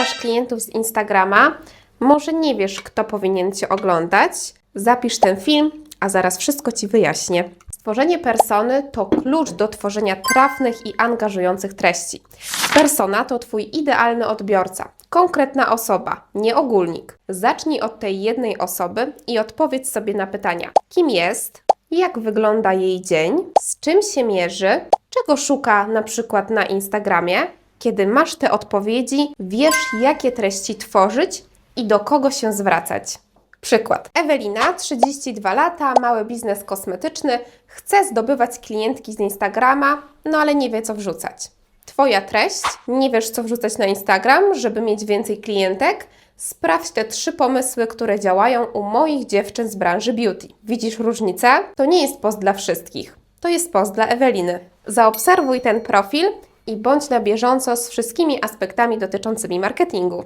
masz klientów z Instagrama, może nie wiesz, kto powinien Cię oglądać, zapisz ten film, a zaraz wszystko Ci wyjaśnię. Stworzenie persony to klucz do tworzenia trafnych i angażujących treści. Persona to Twój idealny odbiorca, konkretna osoba, nie ogólnik. Zacznij od tej jednej osoby i odpowiedz sobie na pytania: kim jest, jak wygląda jej dzień, z czym się mierzy, czego szuka na przykład na Instagramie. Kiedy masz te odpowiedzi, wiesz, jakie treści tworzyć i do kogo się zwracać. Przykład. Ewelina, 32 lata, mały biznes kosmetyczny, chce zdobywać klientki z Instagrama, no ale nie wie co wrzucać. Twoja treść, nie wiesz co wrzucać na Instagram, żeby mieć więcej klientek? Sprawdź te trzy pomysły, które działają u moich dziewczyn z branży beauty. Widzisz różnicę? To nie jest post dla wszystkich. To jest post dla Eweliny. Zaobserwuj ten profil i bądź na bieżąco z wszystkimi aspektami dotyczącymi marketingu.